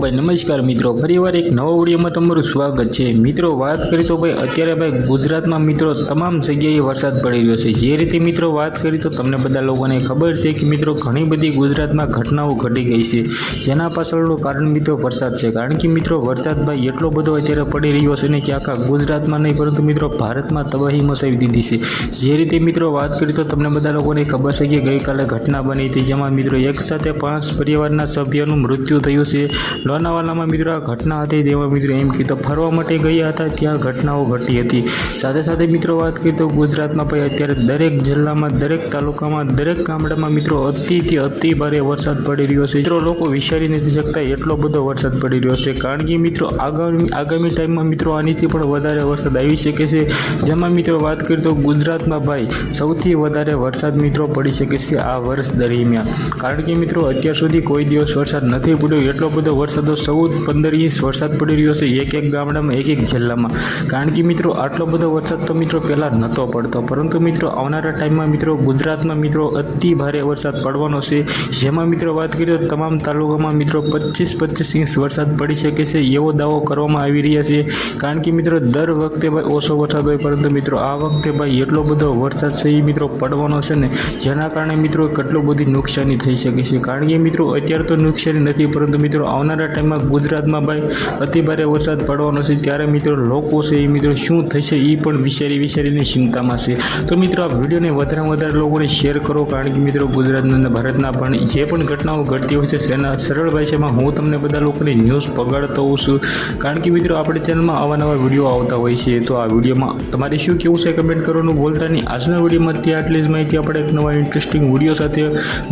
ભાઈ, નમસ્કાર મિત્રો. ફરીવાર એક નવા વિડીયોમાં તમારું સ્વાગત છે. મિત્રો, વાત કરીએ તો ભાઈ, અત્યારે ભાઈ, ગુજરાતમાં મિત્રો તમામ જગ્યાએ વરસાદ પડી રહ્યો છે. જે રીતે મિત્રો વાત કરી તો તમને બધા લોકોને ખબર છે કે મિત્રો ઘણી બધી ગુજરાતમાં ઘટનાઓ ઘટી ગઈ છે. જેના પાછળનું કારણ મિત્રો વરસાદ છે. કારણ કે મિત્રો વરસાદ ભાઈ એટલો બધો અત્યારે પડી રહ્યો છે ને કે આખા ગુજરાતમાં નહીં, પરંતુ મિત્રો ભારતમાં તબાહી મચાવી દીધી છે. જે રીતે મિત્રો વાત કરી તો તમને બધા લોકોને ખબર છે કે ગઈકાલે ઘટના બની હતી, જેમાં મિત્રો એક સાથે પાંચ પરિવારના સભ્યનું મૃત્યુ થયું છે. લોનાવાલામાં મિત્રો આ ઘટના હતી. તેવા મિત્રો એમ કીધું, ફરવા માટે ગયા હતા, ત્યાં ઘટનાઓ ઘટી હતી. સાથે સાથે મિત્રો વાત કરીએ તો ગુજરાતમાં ભાઈ અત્યારે દરેક જિલ્લામાં, દરેક તાલુકામાં, દરેક ગામડામાં મિત્રો અતિથી અતિ ભારે વરસાદ પડી રહ્યો છે. મિત્રો લોકો વિચારી નથી શકતા એટલો બધો વરસાદ પડી રહ્યો છે. કારણ કે મિત્રો આગામી આગામી ટાઈમમાં મિત્રો આનીથી પણ વધારે વરસાદ આવી શકે છે. જેમાં મિત્રો વાત કરીએ તો ગુજરાતમાં ભાઈ સૌથી વધારે વરસાદ મિત્રો પડી શકે છે આ વર્ષ દરમિયાન. કારણ કે મિત્રો અત્યાર સુધી કોઈ દિવસ વરસાદ નથી પડ્યો. એટલો બધો વરસાદો ચૌદ, પંદર ઇંચ વરસાદ પડી રહ્યો છે એક એક ગામડામાં, એક એક જિલ્લામાં. કારણ કે મિત્રો, આટલો બધો વરસાદ તો મિત્રો પહેલાં નહોતો પડતો. પરંતુ મિત્રો, આવનારા ટાઈમમાં મિત્રો, ગુજરાતમાં મિત્રો, અતિ ભારે વરસાદ પડવાનો છે. જેમાં મિત્રો વાત કરીએ તો તમામ તાલુકામાં મિત્રો, પચીસ પચીસ ઇંચ વરસાદ પડી શકે છે એવો દાવો કરવામાં આવી રહ્યા છે. કારણ કે મિત્રો, દર વખતે ભાઈ ઓછો વરસાદ હોય, પરંતુ મિત્રો, આ વખતે ભાઈ એટલો બધો વરસાદ છે એ મિત્રો પડવાનો છે ને, જેના કારણે મિત્રો કેટલું બધી નુકસાની થઈ શકે છે. કારણ કે મિત્રો, અત્યારે તો નુકસાની નથી, પરંતુ મિત્રો, આવનારા ટાઈમમાં ગુજરાતમાં ભાઈ અતિ ભારે વરસાદ પડવાનો છે. ત્યારે મિત્રો લોકો છે એ મિત્રો શું થશે એ પણ વિચારી વિચારીને ચિંતામાં છે. તો મિત્રો આ વિડીયોને વધારે વધારે લોકોને શેર કરો, કારણ કે મિત્રો ગુજરાતના અને ભારતના પણ જે પણ ઘટનાઓ ઘટતી હોય છે તેના સરળ ભાષામાં હું તમને બધા લોકોને ન્યૂઝ પગાડતો હોઉં છું. કારણ કે મિત્રો આપણે ચેનલમાં આવા નવા વીડિયો આવતા હોય છે. તો આ વિડીયોમાં તમારે શું કેવું છે કમેન્ટ કરવાનું બોલતા નહીં. આજના વિડીયોમાં ત્યાં આટલી જ માહિતી. આપણે એક નવા ઇન્ટરેસ્ટિંગ વીડિયો સાથે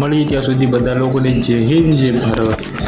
મળીએ ત્યાં સુધી બધા લોકોને જય હિન્દ, જય ભારત.